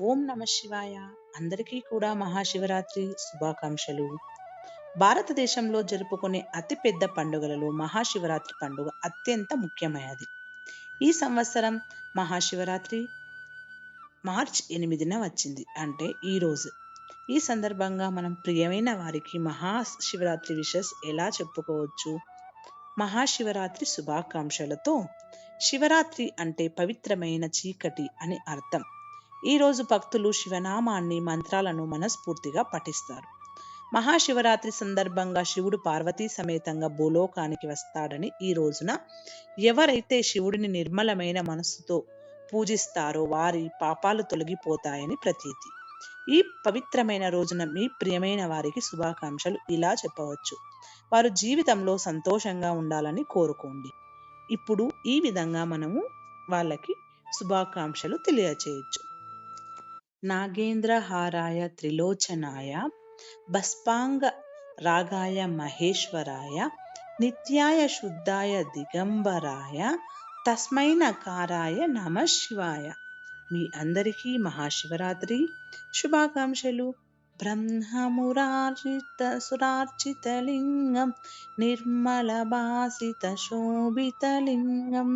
ఓం నమ శివాయ. అందరికీ కూడా మహాశివరాత్రి శుభాకాంక్షలు. భారతదేశంలో జరుపుకునే అతిపెద్ద పండుగలలో మహాశివరాత్రి పండుగ అత్యంత ముఖ్యమైనది. ఈ సంవత్సరం మహాశివరాత్రి మార్చ్ ఎనిమిదిన వచ్చింది. అంటే ఈ రోజు. ఈ సందర్భంగా మనం ప్రియమైన వారికి మహాశివరాత్రి విషస్ ఎలా చెప్పుకోవచ్చు? మహాశివరాత్రి శుభాకాంక్షలతో శివరాత్రి అంటే పవిత్రమైన చీకటి అని అర్థం. ఈ రోజు భక్తులు శివనామాన్ని మంత్రాలను మనస్ఫూర్తిగా పఠిస్తారు. మహాశివరాత్రి సందర్భంగా శివుడు పార్వతీ సమేతంగా భూలోకానికి వస్తాడని ఈ రోజున ఎవరైతే శివుడిని నిర్మలమైన మనస్సుతో పూజిస్తారో వారి పాపాలు తొలగిపోతాయని ప్రతీతి. ఈ పవిత్రమైన రోజున మీ ప్రియమైన వారికి శుభాకాంక్షలు ఇలా చెప్పవచ్చు. వారు జీవితంలో సంతోషంగా ఉండాలని కోరుకోండి. ఇప్పుడు ఈ విధంగా మనము వాళ్ళకి శుభాకాంక్షలు తెలియచేయచ్చు. నాగేంద్రహారాయ త్రిలోచనాయ భస్పాంగ రాగాయ మహేశ్వరాయ నిత్యాయ శుద్ధాయ దిగంబరాయ తస్మై నకారాయ నమ శివాయ మీ అందరికీ మహాశివరాత్రి శుభాకాంక్షలు బ్రహ్మమురార్జిత సురార్చితలింగం నిర్మల భాసిత శోభితలింగం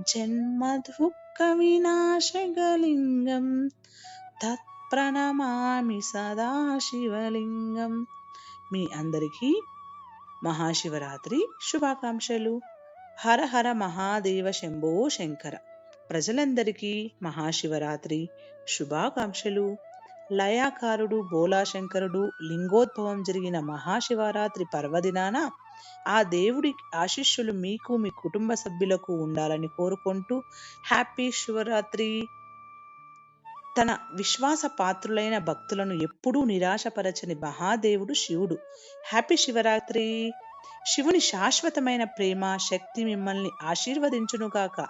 జన్మదుఃఖ వినాశగలింగం తత్ప్రణమామి సదాశివలింగం. మీ అందరికీ మహాశివరాత్రి శుభాకాంక్షలు. హర హర మహాదేవ శంభో శంకర. ప్రజలందరికీ మహాశివరాత్రి శుభాకాంక్షలు. లయాకారుడు బోలాశంకరుడు లింగోద్భవం జరిగిన మహాశివరాత్రి పర్వదినాన ఆ దేవుడి ఆశిష్యులు మీకు మీ కుటుంబ సభ్యులకు ఉండాలని కోరుకుంటూ హ్యాపీ శివరాత్రి. తన విశ్వాస పాత్రులైన భక్తులను ఎప్పుడూ నిరాశపరచని మహాదేవుడు శివుడు. హ్యాపీ శివరాత్రి. శివుని శాశ్వతమైన ప్రేమ శక్తి మిమ్మల్ని ఆశీర్వదించునుగాక.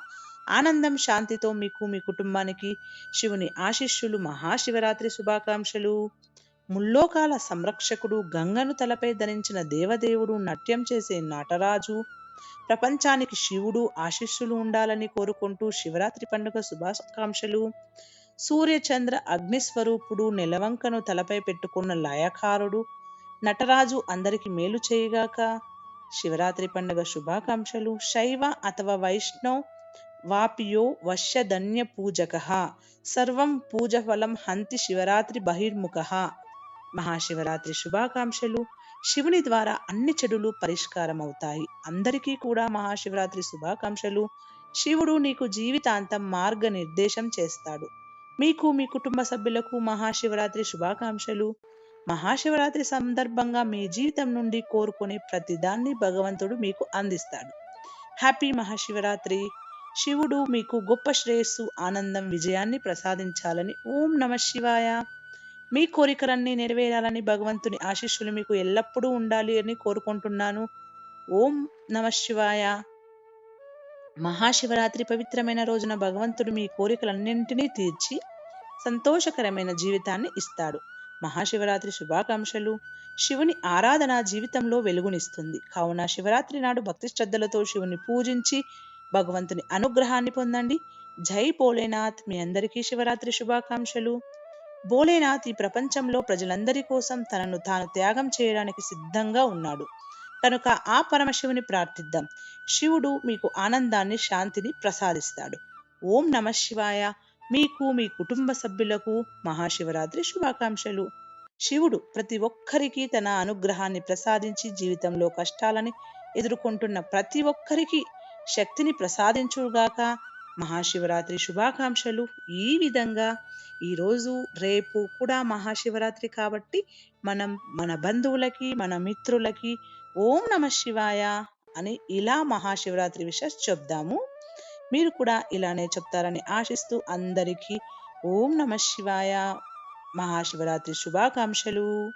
ఆనందం శాంతితో మీకు మీ కుటుంబానికి శివుని ఆశిష్యులు మహాశివరాత్రి శుభాకాంక్షలు. ముల్లోకాల సంరక్షకుడు గంగను తలపై ధరించిన దేవదేవుడు నట్యం చేసే నటరాజు ప్రపంచానికి శివుడు ఆశిష్యులు ఉండాలని కోరుకుంటూ శివరాత్రి పండుగ శుభాకాంక్షలు. సూర్యచంద్ర అగ్నిస్వరూపుడు నెలవంకను తలపై పెట్టుకున్న లయకారుడు నటరాజు అందరికి మేలు చేయగాక శివరాత్రి పండుగ శుభాకాంక్షలు. శైవ అథవా వైష్ణవ్ వాపియో వశ్యధన్య పూజక సర్వం పూజఫలం హంతి శివరాత్రి బహిర్ముఖ. మహాశివరాత్రి శుభాకాంక్షలు. శివుని ద్వారా అన్ని చెడులు పరిష్కారం అవుతాయి అందరికీ కూడా మహాశివరాత్రి శుభాకాంక్షలు. శివుడు నీకు జీవితాంతం మార్గ నిర్దేశం చేస్తాడు. మీకు మీ కుటుంబ సభ్యులకు మహాశివరాత్రి శుభాకాంక్షలు. మహాశివరాత్రి సందర్భంగా మీ జీవితం నుండి కోరుకునే ప్రతిదాన్ని భగవంతుడు మీకు అందిస్తాడు. హ్యాపీ మహాశివరాత్రి. శివుడు మీకు గొప్ప శ్రేయస్సు ఆనందం విజయాన్ని ప్రసాదించాలని ఓం నమ శివాయ. మీ కోరికలన్నీ నెరవేరాలని భగవంతుని ఆశీస్సులు మీకు ఎల్లప్పుడూ ఉండాలి అని కోరుకుంటున్నాను. ఓం నమ శివాయ. మహాశివరాత్రి పవిత్రమైన రోజున భగవంతుడు మీ కోరికలన్నింటినీ తీర్చి సంతోషకరమైన జీవితాన్ని ఇస్తాడు. మహాశివరాత్రి శుభాకాంక్షలు. శివుని ఆరాధన జీవితంలో వెలుగునిస్తుంది. కావున శివరాత్రి నాడు భక్తి శ్రద్ధలతో శివుని పూజించి భగవంతుని అనుగ్రహాన్ని పొందండి. జై భోలేనాథ్. మీ అందరికీ శివరాత్రి శుభాకాంక్షలు. భోలేనాథ్ ఈ ప్రపంచంలో ప్రజలందరి కోసం తనను తాను త్యాగం చేయడానికి సిద్ధంగా ఉన్నాడు. కనుక ఆ పరమశివుని ప్రార్థిద్దాం. శివుడు మీకు ఆనందాన్ని శాంతిని ప్రసాదిస్తాడు. ఓం నమ శివాయ. మీకు మీ కుటుంబ సభ్యులకు మహాశివరాత్రి శుభాకాంక్షలు. శివుడు ప్రతి ఒక్కరికి తన అనుగ్రహాన్ని ప్రసాదించి జీవితంలో కష్టాలని ఎదుర్కొంటున్న ప్రతి ఒక్కరికి శక్తిని ప్రసాదించుగాక. మహాశివరాత్రి శుభాకాంక్షలు ఈ విధంగా. ఈరోజు రేపు కూడా మహాశివరాత్రి కాబట్టి మనం మన బంధువులకి మన మిత్రులకి ఓం నమ శివాయ అని ఇలా మహాశివరాత్రి విషస్ చెప్దాము. మీరు కూడా ఇలానే చెప్తారని ఆశిస్తూ అందరికీ ఓం నమ శివాయ. మహాశివరాత్రి శుభాకాంక్షలు.